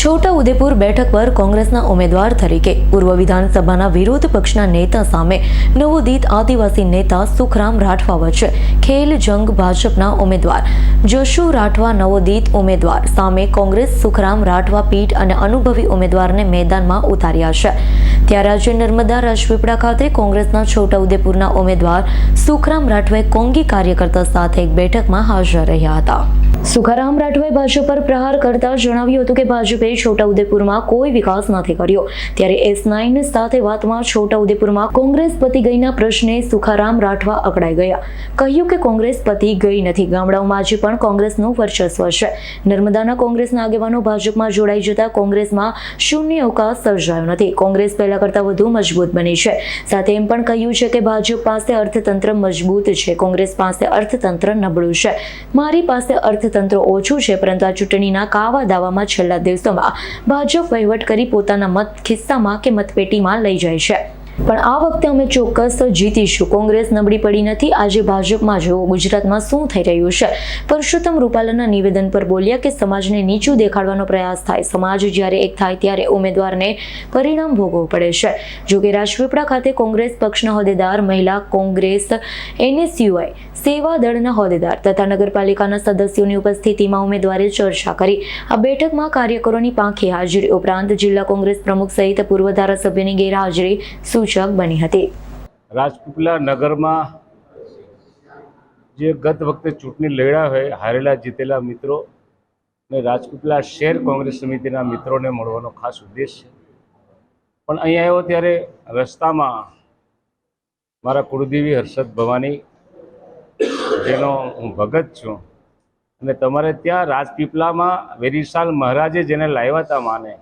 છોટા ઉદેપુર બેઠક પર કોંગ્રેસના ઉમેદવાર તરીકે પૂર્વ વિધાનસભાના વિરોધ પક્ષના નેતા સામે નવોદિત આદિવાસી નેતા સુખરામ રાઠવા વચ્ચે ખેલ જંગ ભાજપના ઉમેદવાર જશુ રાઠવા નવોદિત ઉમેદવાર સામે કોંગ્રેસ સુખરામ રાઠવા પીઠ અને અનુભવી ઉમેદવારને મેદાનમાં ઉતાર્યા છે. ત્યારે આજે નર્મદા રાજપીપળા ખાતે કોંગ્રેસના છોટાઉદેપુરના ઉમેદવાર સુખરામ રાઠવાએ કોંગી કાર્યકર્તા સાથે એક બેઠકમાં હાજર રહ્યા હતા. સુખારામ રાઠવાએ ભાજપ પર પ્રહાર કરતા જણાવ્યું હતું કે ભાજપે છોટાઉદેપુરમાં કોઈ વિકાસ નથી કર્યો. ત્યારે એસ નાઇન સાથે વાતમાં છોટાઉદેપુરમાં કોંગ્રેસ પતી ગઈના પ્રશ્ને સુખારામ રાઠવા અકળાઈ ગયા. કહ્યું કે કોંગ્રેસ પતી ગઈ નથી. ગામડાઓમાં આજે પણ કોંગ્રેસનું વર્ચસ્વ છે. નર્મદાના કોંગ્રેસના આગેવાનો ભાજપમાં જોડાઈ જતા કોંગ્રેસમાં શૂન્ય અવકાશ સર્જાયો નથી. કોંગ્રેસ પહેલા કરતાં વધુ મજબૂત બની છે. સાથે એમ પણ કહ્યું છે કે ભાજપ પાસે અર્થતંત્ર મજબૂત છે. કોંગ્રેસ પાસે અર્થતંત્ર નબળું છે. મારી પાસે અર્થતંત્ર ઓછું છે, પરંતુ આ ચૂંટણીના કાવા દાવામાં છેલ્લા દિવસોમાં ભાજપ વહીવટ કરી પોતાના મત ખિસ્સામાં કે મતપેટીમાં લઈ જાય છે. પણ આ વખતે અમે ચોક્કસ જીતીશું. કોંગ્રેસ નબળી પડી નથી. આજે ભાજપમાં જુઓ ગુજરાતમાં શું થઈ રહ્યું છે? પરસોત્તમ રૂપાલાના નિવેદન પર બોલ્યા કે સમાજને નીચું દેખાડવાનો પ્રયાસ થાય. સમાજ જ્યારે એક થાય ત્યારે ઉમેદવારને પરિણામ ભોગવવું પડે છે. જો કે રાજપીપળા ખાતે કોંગ્રેસ પક્ષના હોદ્દેદાર મહિલા કોંગ્રેસ એનએસયુઆઈ સેવા દળના હોદ્દેદાર તથા નગરપાલિકાના સદસ્યોની ઉપસ્થિતિમાં ઉમેદવારે ચર્ચા કરી. આ બેઠકમાં કાર્યકરોની પાંખી હાજરી ઉપરાંત જિલ્લા કોંગ્રેસ પ્રમુખ સહિત પૂર્વ ધારાસભ્યની ગેરહાજરી સૂચક બની હતી. રાજપીપળા નગરમાં જે ગત વખતે ચૂંટણી લડ્યા હોય, હારેલા જીતેલા મિત્રો ને રાજપીપળા શહેર કોંગ્રેસ સમિતિના મિત્રોને મળવાનો ખાસ ઉદ્દેશ છે. પણ અહીંયા આવ્યો ત્યારે રસ્તામાં મારા કુળદેવી હર્ષદ ભવાની, જેનો હું ભગત છું, અને તમારે ત્યાં રાજપીપળામાં વેરીસાલ મહારાજે જેને લાવ્યા હતા માને,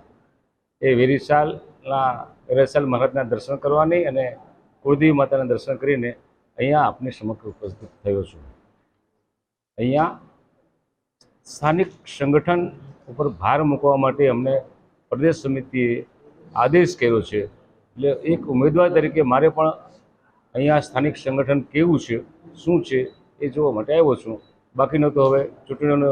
એ વેરીસાલના વેરીસાલ મહારાજના દર્શન કરવાની અને કુળદેવી માતાના દર્શન કરીને અહીંયા આપની સમક્ષ ઉપસ્થિત થયો છું. અહીંયા સ્થાનિક સંગઠન ઉપર ભાર મૂકવા માટે અમને પ્રદેશ સમિતિએ આદેશ કર્યો છે. એટલે એક ઉમેદવાર તરીકે મારે પણ અહીંયા સ્થાનિક સંગઠન કેવું છે, શું છે એ જોવા માટે આવ્યો છું. બાકીનો તો હવે ચૂંટણીઓનો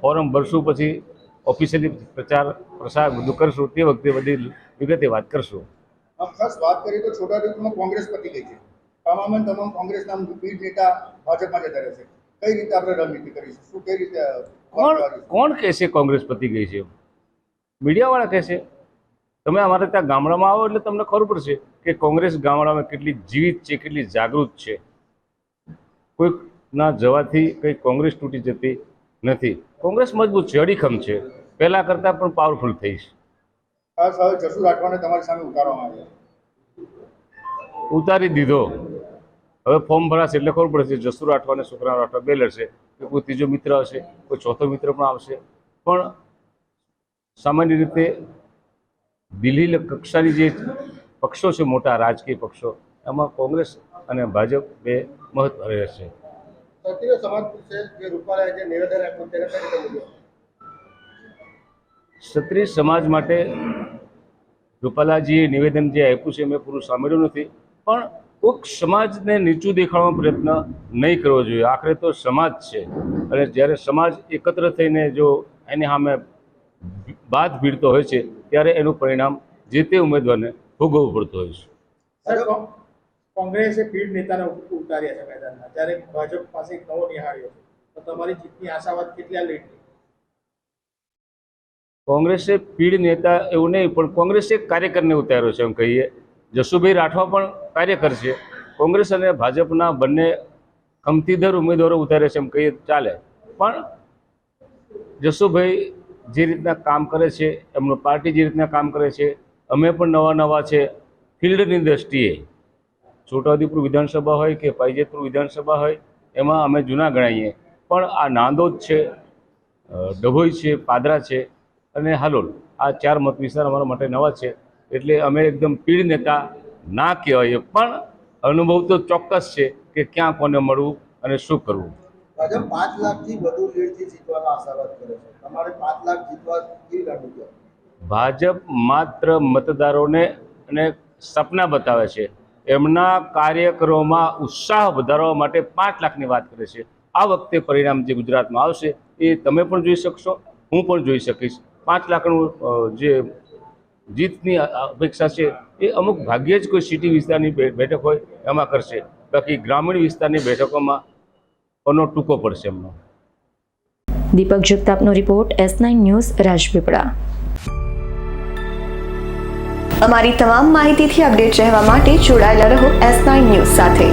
ફોરમ ભરશું પછી ઓફિશિયલી પ્રચાર પ્રસાર બધું કરશું તે વખતે બધી વિગતે વાત કરશું. આમ ખાસ વાત કરીએ તો છોટાઉદેપુરમાં કોંગ્રેસ પતી ગઈ છે. તમામ તમામ કોંગ્રેસના પીઢ નેતા ભાજપમાં જતા રહેશે કઈ રીતે આપણે રણનીતિ કરીશું શું કઈ રીતે કોણ કોણ કહેશે કોંગ્રેસ પતી ગઈ છે? મીડિયાવાળા કહેશે તમે અમારે ત્યાં ગામડામાં આવો એટલે તમને ખબર પડશે કે કોંગ્રેસ ગામડામાં કેટલી જીવિત છે કેટલી જાગૃત છે. કોઈકના જવાથી કંઈ કોંગ્રેસ તૂટી જતી નથી. કોંગ્રેસ મજબૂત છે અડીખમ છે. પહેલાં કરતાં પણ પાવરફુલ થઈ છે. ખાસ હવે જસુ રાઠવાને તમારી સામે ઉતારવામાં આવ્યા ઉતારી દીધો. હવે ફોર્મ ભરાશે એટલે ખબર પડશે જસુ રાઠવા અને સુખરામ રાઠવા બે લડશે કે કોઈ ત્રીજો મિત્ર હશે કોઈ ચોથો મિત્ર પણ આવશે. પણ સામાન્ય રીતે દિલ્હી કક્ષાની જે પક્ષો છે મોટા રાજકીય પક્ષો એમાં કોંગ્રેસ અને ભાજપ બે મહત્વ રહેશે ક્ષત્રિય સમાજ માટે રૂપાલાજીએ નિવેદન જે આપ્યું છે, મેં પૂરું સાંભળ્યું નથી. પણ કોઈક સમાજને નીચું દેખાડવાનો પ્રયત્ન નહીં કરવો જોઈએ. આખરે તો સમાજ છે. અને જ્યારે સમાજ એકત્ર થઈને જો એની સામે બાદ ભીડતો હોય છે, ત્યારે એનું પરિણામ જે તે ઉમેદવારને ભોગવવું પડતું હોય છે. કોંગ્રેસે પીઢ નેતાને ઉતાર્યા છે મેદાનમાં. જ્યારે ભાજપ પાસે એક નવો નિહાળ્યો તો તમારી જીતની આશાવાદ કેટલી લીડ કોંગ્રેસે પીડ નેતા એવું નહીં, પણ કોંગ્રેસે કાર્યકરને ઉતાર્યો છે એમ કહીએ. જસુભાઈ રાઠવા પણ કાર્યકર છે. કોંગ્રેસ અને ભાજપના બંને કમતીદર ઉમેદવારો ઉતારે છે એમ કહીએ ચાલે. પણ જસુભાઈ જે રીતના કામ કરે છે, એમનું પાર્ટી જે રીતના કામ કરે છે, અમે પણ નવા નવા છે, ફિલ્ડની દ્રષ્ટિએ. છોટાઉદેપુર વિધાનસભા હોય કે પાઇજેતપુર વિધાનસભા હોય, એમાં અમે જૂના ગણાઈએ. પણ આ નાંદોદ છે ડભોઈ છે, પાદરા છે અને હાલોલ આ ચાર મત વિસ્તાર અમારા માટે નવા છે. એટલે અમે એકદમ પીડ નેતા ના કહેવાય પણ અનુભવ તો ચોક્કસ છે કે ક્યાં કોને મળવું અને શું કરવું. ભાજપ પાંચ લાખથી વધુ લીડથી જીતવાનો આશાવાદ કરે છે. તમારે પાંચ લાખ જીતવા કેવી રણનીતિ ભાજપ માત્ર મતદારોને અને સપના બતાવે છે. એમના કાર્યકરોમાં ઉત્સાહ વધારવા માટે પાંચ લાખની વાત કરે છે. આ વખતે પરિણામ જે ગુજરાતમાં આવશે એ તમે પણ જોઈ શકશો હું પણ જોઈ શકીશ. પાંચ લાખનું જે જીતની અપેક્ષા છે, એ અમુક ભાગ્યે જ કોઈ સિટી વિસ્તારની બેઠક હોય, એમાં કરશે. બાકી ગ્રામીણ વિસ્તારની બેઠકોમાં એનો ટૂંકો પડશે એમનો. Deepak જગતાપનો report, S nine news, Rajpipla. અમારી તમામ માહિતીથી અપડેટ રહેવા માટે જોડાયેલા રહો એસ નાઇન ન્યૂઝ સાથે.